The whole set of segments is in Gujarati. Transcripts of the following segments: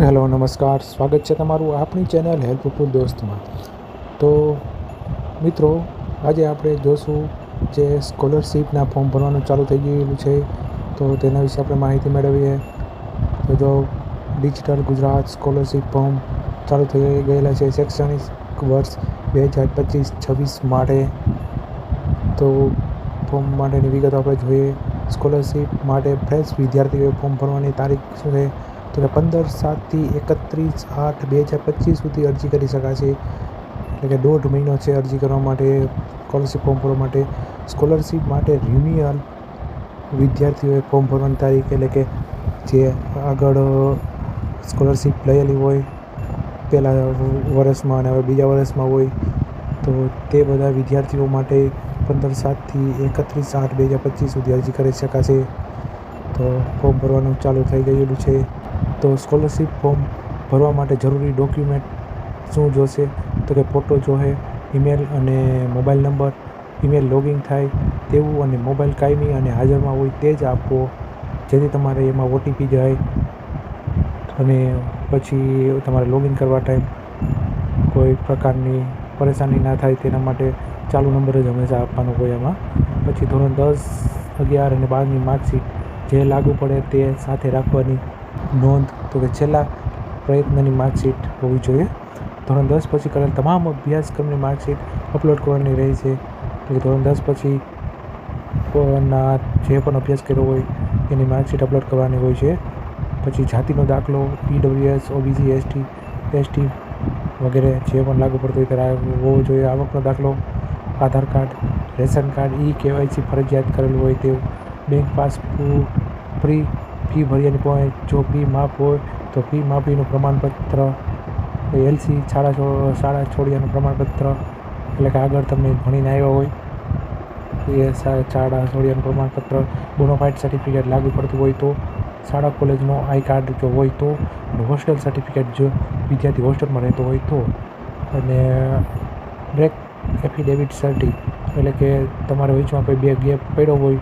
હેલો, નમસ્કાર. સ્વાગત છે તમારું આપણી ચેનલ હેલ્પફુલ દોસ્તમાં. તો મિત્રો, આજે આપણે જોશું જે સ્કોલરશિપના ફોર્મ ભરવાનું ચાલુ થઈ ગયેલું છે, તો તેના વિશે આપણે માહિતી મેળવીએ. તો જો ડિજિટલ ગુજરાત સ્કોલરશિપ ફોર્મ ચાલુ થઈ ગયેલા છે શૈક્ષણિક વર્ષ બે હજાર પચીસ છવ્વીસ માટે. તો ફોર્મ માટેની વિગતો આપણે જોઈએ. સ્કોલરશિપ માટે ફ્રેશ વિદ્યાર્થીઓએ ફોર્મ ભરવાની તારીખ શું છે? તો કે પંદર સાતથી એકત્રીસ આઠ બે હજાર પચીસ સુધી અરજી કરી શકાશે. એટલે કે દોઢ મહિનો છે અરજી કરવા માટે સ્કોલરશિપ ફોર્મ ભરવા માટે. સ્કોલરશીપ માટે રિન્યુઅલ વિદ્યાર્થીઓએ ફોર્મ ભરવાની તારીખ, એટલે કે જે આગળ સ્કોલરશિપ લયેલી હોય પહેલાં વર્ષમાં અને હવે બીજા વર્ષમાં હોય, તો તે બધા વિદ્યાર્થીઓ માટે પંદર સાતથી એકત્રીસ આઠ બે હજાર પચીસ સુધી અરજી કરી શકાશે. તો ફોર્મ ભરવાનું ચાલુ થઈ ગયેલું છે. તો સ્કોલરશિપ ફોર્મ ભરવા માટે જરૂરી ડોક્યુમેન્ટ શું જોશે? તો કે ફોટો જોશે ઈમેલ અને મોબાઈલ નંબર ઈમેલ લોગિન થાય તેવું અને મોબાઈલ કાયમી અને હાજરમાં હોય તે જ આપવો જેથી તમારે એમાં ઓટીપી જાય અને પછી તમારે લોગિન કરવા ટાઈમ કોઈ પ્રકારની પરેશાની ના થાય તેના માટે ચાલુ નંબર જ હંમેશા આપવાનો હોય એમાં. પછી ધોરણ દસ, અગિયાર અને બારની માર્કશીટ જે લાગુ પડે તે સાથે રાખવાની નોંધ તો કે છેલ્લા પ્રયત્નની માર્કશીટ હોવી જોઈએ. ધોરણ દસ પછી કરેલ તમામ અભ્યાસક્રમની માર્કશીટ અપલોડ કરવાની રહે છે. એટલે ધોરણ દસ પછી ના જે પણ અભ્યાસ કર્યો હોય, એની માર્કશીટ અપલોડ કરવાની હોય છે. પછી જાતિનો દાખલો ઈડબ્લ્યુએસ ઓબીસી, એસટી એસટી વગેરે જે પણ લાગુ પડતું હોય ત્યારે હોવો જોઈએ. આવકનો દાખલો, Aadhaar card, ration card, e KYC ફરજિયાત કરેલું હોય તેવું. બેંક પાસબુક પ્રી ફી ભર્યાની પોઈન્ટ જો ફી માફ હોય તો ફી માફીનું પ્રમાણપત્ર. એલસી શાળા શાળા છોડ્યાનું પ્રમાણપત્ર. એટલે કે આગળ તમે ભણીને આવ્યા હોય. એ શાળા છોડ્યાનું પ્રમાણપત્ર. બોનોફાઇડ સર્ટિફિકેટ લાગુ પડતું હોય તો. શાળા કોલેજનો આઈ કાર્ડ જો હોય તો. હોસ્ટેલ સર્ટિફિકેટ જો વિદ્યાર્થી હોસ્ટેલમાં રહેતો હોય તો. અને બ્રેક એફિડેવિટ સર્ટી એટલે કે તમારે વચમાં કોઈ બે ગેપ પડ્યો હોય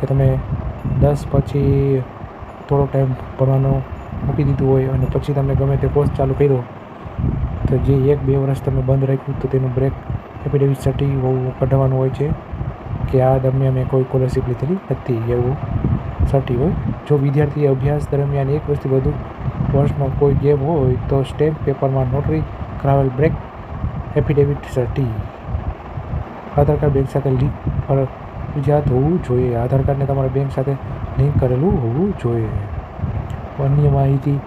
કે તમે દસ પછી થોડો ટાઈમ ભણવાનો મૂકી દીધું હોય અને પછી તમે ગમે તે કોર્સ ચાલુ કર્યો, તો જે એક બે વર્ષ તમે બંધ રાખ્યું, તો તેનું બ્રેક એફિડેવિટ સર્ટી કઢાવવાનું હોય છે કે આ દરમિયાન મેં કોઈ સ્કોલરશીપ લીધેલી નથી એવું સર્ટી હોય. જો વિદ્યાર્થીએ અભ્યાસ દરમિયાન એક વર્ષથી વધુ વર્ષનો કોઈ ગેમ હોય, તો સ્ટેમ્પ પેપરમાં નોટરી કરાવેલ break affidavit certi Aadhaar card bank સાથે લિંક ફરજિયાત હોવું જોઈએ. આધાર કાર્ડને તમારા બેંક સાથે લિંક કરેલું હોવું જોઈએ. અન્ય માહિતી.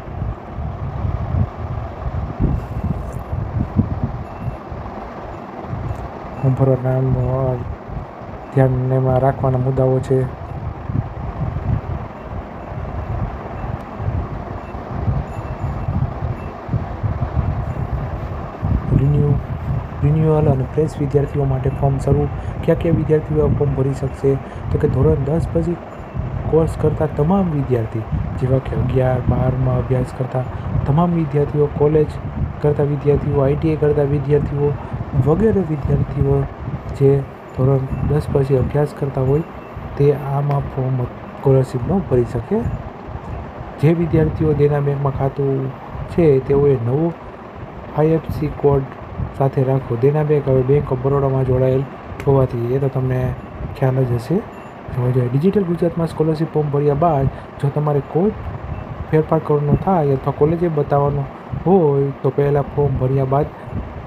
ફોર્મ નામ ધ્યાનમાં રાખવાના મુદ્દાઓ છે. રિન્યુઅલ અને ફ્રેશ વિદ્યાર્થીઓ માટે ફોર્મ શરૂ ક્યાં ક્યાં વિદ્યાર્થીઓ ફોર્મ ભરી શકશે? તો કે ધોરણ દસ પછી કોર્સ કરતા તમામ વિદ્યાર્થી, જેવા કે અગિયાર, બારમાં અભ્યાસ કરતા તમામ વિદ્યાર્થીઓ કોલેજ કરતા વિદ્યાર્થીઓ આઈટીઆઈ કરતા વિદ્યાર્થીઓ વગેરે વિદ્યાર્થીઓ જે ધોરણ દસ પછી અભ્યાસ કરતા હોય તે આમાં ફોર્મ સ્કોલરશીપનો ભરી શકે. જે વિદ્યાર્થીઓ દેના બેંકમાં ખાતું છે તેઓએ નવો આઈએફસી કોડ સાથે રાખો. દેના બેંક હવે બેંક ઓફ બરોડામાં જોડાયેલ હોવાથી એ તો તમને ખ્યાલ જ હશે. જોવા જોઈએ ડિજિટલ ગુજરાતમાં સ્કોલરશિપ ફોર્મ ભર્યા બાદ જો તમારે કોઈ ફેરફાર કરવાનો થાય અથવા કોલેજે બતાવવાનું હોય તો પહેલાં ફોર્મ ભર્યા બાદ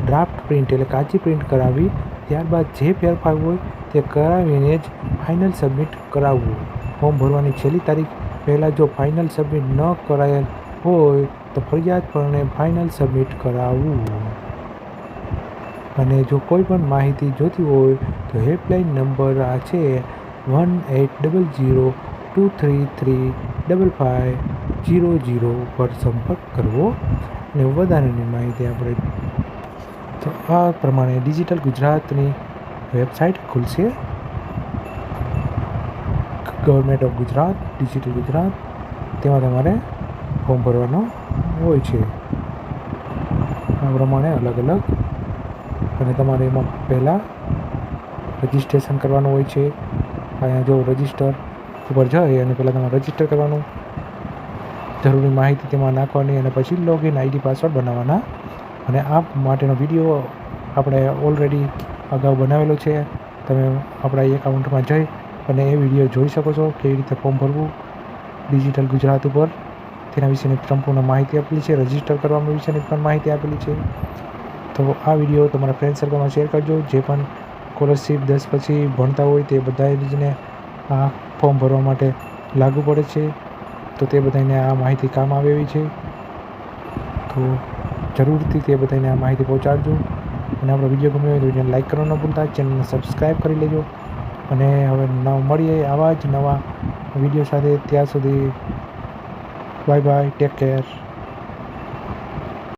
ડ્રાફ્ટ પ્રિન્ટ એટલે કાચી પ્રિન્ટ કરાવી, ત્યારબાદ જે ફેરફાર હોય તે કરાવીને જ ફાઇનલ સબમિટ કરાવવું. ફોર્મ ભરવાની છેલ્લી તારીખ પહેલાં જો ફાઇનલ સબમિટ ન કરાયેલ હોય તો ફરિયાદપણે ફાઇનલ સબમિટ કરાવવું. અને જો કોઈ પણ માહિતી જોતી હોય, તો હેલ્પલાઇન નંબર આ છે one eight double zero two three three double five zero zero પર સંપર્ક કરવો અને વધારાની માહિતી આપણે તો આ પ્રમાણે ડિજિટલ ગુજરાતની વેબસાઇટ ખુલશે. Government of Gujarat digital Gujarat તેમાં તમારે ફોર્મ ભરવાનો હોય છે. આ પ્રમાણે અલગ અલગ અને તમારે એમાં પહેલાં રજિસ્ટ્રેશન કરવાનું હોય છે. અહીંયા જો રજિસ્ટર ઉપર જાય અને પહેલાં તમારે રજિસ્ટર કરવાનું. જરૂરી માહિતી તેમાં નાખવાની અને પછી લોગિન આઈડી પાસવર્ડ બનાવવાના. અને આ માટેનો વીડિયો આપણે ઓલરેડી અગાઉ બનાવેલો છે. તમે આપણા એકાઉન્ટમાં જઈ અને એ વીડિયો જોઈ શકો છો કેવી રીતે ફોર્મ ભરવું ડિજિટલ ગુજરાત ઉપર. તેના વિશેની સંપૂર્ણ માહિતી આપેલી છે. રજિસ્ટર કરવા વિશેની પણ માહિતી આપેલી છે. તો આ વીડિયો તમારા ફ્રેન્ડ સર્કલમાં શેર કરજો. જે પણ સ્કોલરશીપ દસ પછી ભણતા હોય તે બધાએ જ આ ફોર્મ ભરવા માટે લાગુ પડે છે. તો તે બધાને આ માહિતી કામ આવે એવી છે. તો જરૂરથી તે બધાને આ માહિતી પહોંચાડજો. અને આપણો વીડિયો ગમ્યો હોય તો વિડીયોને લાઇક કરવાનું ન ભૂલતા. ચેનલને સબસ્ક્રાઈબ કરી લેજો. અને હવે નવ મળીએ આવા જ નવા વીડિયો સાથે. ત્યાં સુધી બાય બાય ટેક કેર